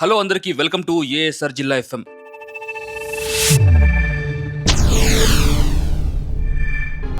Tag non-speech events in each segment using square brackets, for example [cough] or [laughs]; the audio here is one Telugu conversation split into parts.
హలో అందరికీ వెల్కమ్ టు ఏఎస్ఆర్ జిల్లా ఎఫ్ఎం.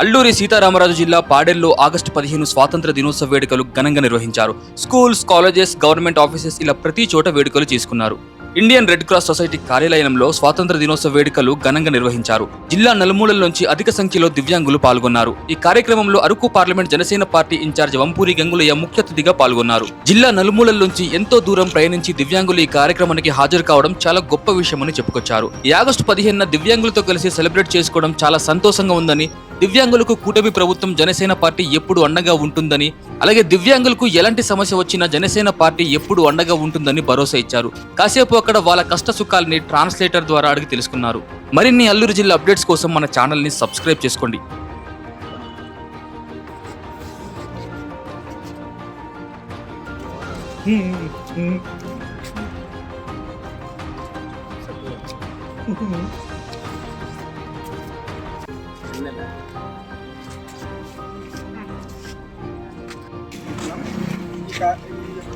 అల్లూరి సీతారామరాజు జిల్లా పాడెల్లో ఆగస్టు పదిహేను స్వాతంత్ర దినోత్సవ వేడుకలు ఘనంగా నిర్వహించారు. స్కూల్స్ కాలేజెస్ గవర్నమెంట్ ఆఫీసెస్ ఇలా ప్రతి చోట వేడుకలు చేసుకున్నారు. ఇండియన్ రెడ్ క్రాస్ సొసైటీ కార్యాలయంలో స్వాతంత్ర దినోత్సవ వేడుకలు ఘనంగా నిర్వహించారు. జిల్లా నలుమూలల నుంచి అధిక సంఖ్యలో దివ్యాంగులు పాల్గొన్నారు. ఈ కార్యక్రమంలో Araku parliament Janasena party incharge Vampuri Gangulaiah ముఖ్య అతిథిగా పాల్గొన్నారు. జిల్లా నలుమూలల నుంచి ఎంతో దూరం ప్రయాణించి దివ్యాంగులు ఈ కార్యక్రమానికి హాజరు కావడం చాలా గొప్ప విషయమని చెప్పుకొచ్చారు. ఈ ఆగస్టు పదిహేనున దివ్యాంగులతో కలిసి సెలబ్రేట్ చేసుకోవడం చాలా సంతోషంగా ఉందని దివ్యాంగులకు కూటమి ప్రభుత్వం జనసేన పార్టీ ఎప్పుడు అండగా ఉంటుందని అలాగే దివ్యాంగులకు ఎలాంటి సమస్య వచ్చినా జనసేన పార్టీ ఎప్పుడు అండగా ఉంటుందని భరోసా ఇచ్చారు. కాసేపు అక్కడ వాళ్ళ కష్ట సుఖాలని ట్రాన్స్లేటర్ ద్వారా అడిగి తెలుసుకున్నారు. మరిన్ని అల్లూరు జిల్లా అప్డేట్స్ కోసం మన ఛానల్ని సబ్స్క్రైబ్ చేసుకోండి. యొక్క [laughs] [laughs] [laughs]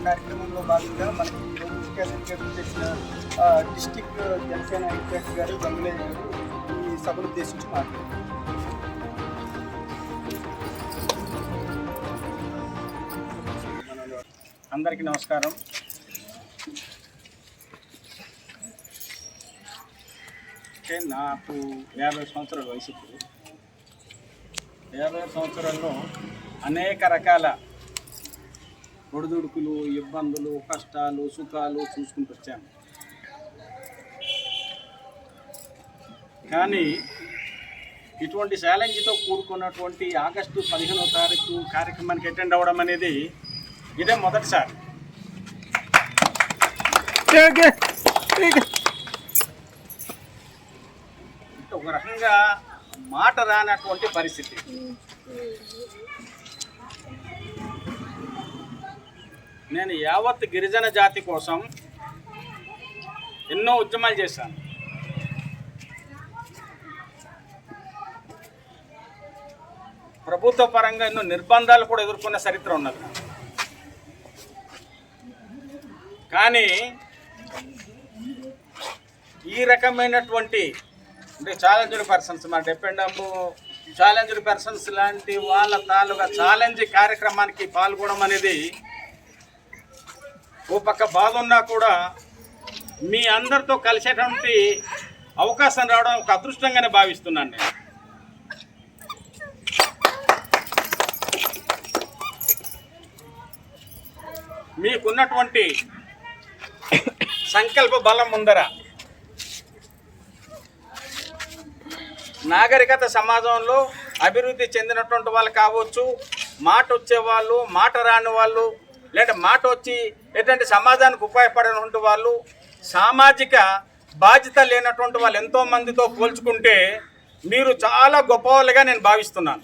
కార్యక్రమంలో భాగంగా మనకి ఈరోజు ముఖ్య అతిథిగా చేసిన డిస్టిక్ జనసేన ఇన్ఛార్జ్ గారు గంగులే గారు ఈ సభను ఉద్దేశించి మాట్లాడారు అందరికీ నమస్కారం. అంటే నాకు యాభై సంవత్సరాల వయసు ఇప్పుడు. యాభై సంవత్సరాల్లో అనేక రకాల ఒడిదుడుకులు ఇబ్బందులు కష్టాలు సుఖాలు చూసుకుంటూ వచ్చాను. కానీ ఇటువంటి ఛాలెంజ్తో కూడుకున్నటువంటి ఆగస్టు పదిహేనవ తారీఖు కార్యక్రమానికి అటెండ్ అవ్వడం అనేది ఇదే మొదటిసారి. ఒక రకంగా మాట రానటువంటి పరిస్థితి. నేను యావత్ గిరిజన జాతి కోసం ఎన్నో ఉద్యమాలు చేశాను. ప్రభుత్వ పరంగా ఎన్నో నిర్బంధాలు కూడా ఎదుర్కొన్న చరిత్ర ఉన్నది. కానీ ఈ రకమైనటువంటి అంటే ఛాలెంజ్డ్ పర్సన్స్ మన డిపెండమ్ ఛాలెంజ్డ్ పర్సన్స్ లాంటి వాళ్ళ తాలూకా ఛాలెంజ్ కార్యక్రమానికి పాల్గొనడం అనేది ఓ పక్క బాధ ఉన్నా కూడా మీ అందరితో కలిసేటువంటి అవకాశం రావడం ఒక అదృష్టంగానే భావిస్తున్నాను నేను. మీకున్నటువంటి సంకల్ప బలం ముందర నాగరికత సమాజంలో అభివృద్ధి చెందినటువంటి వాళ్ళు కావచ్చు మాట వచ్చేవాళ్ళు మాట రాని వాళ్ళు లేదా మాట వచ్చి ఎటువంటి సమాజానికి ఉపయోగపడినటువంటి వాళ్ళు సామాజిక బాధ్యత లేనటువంటి వాళ్ళు ఎంతో మందితో పోల్చుకుంటే మీరు చాలా గొప్పవాళ్ళుగా నేను భావిస్తున్నాను.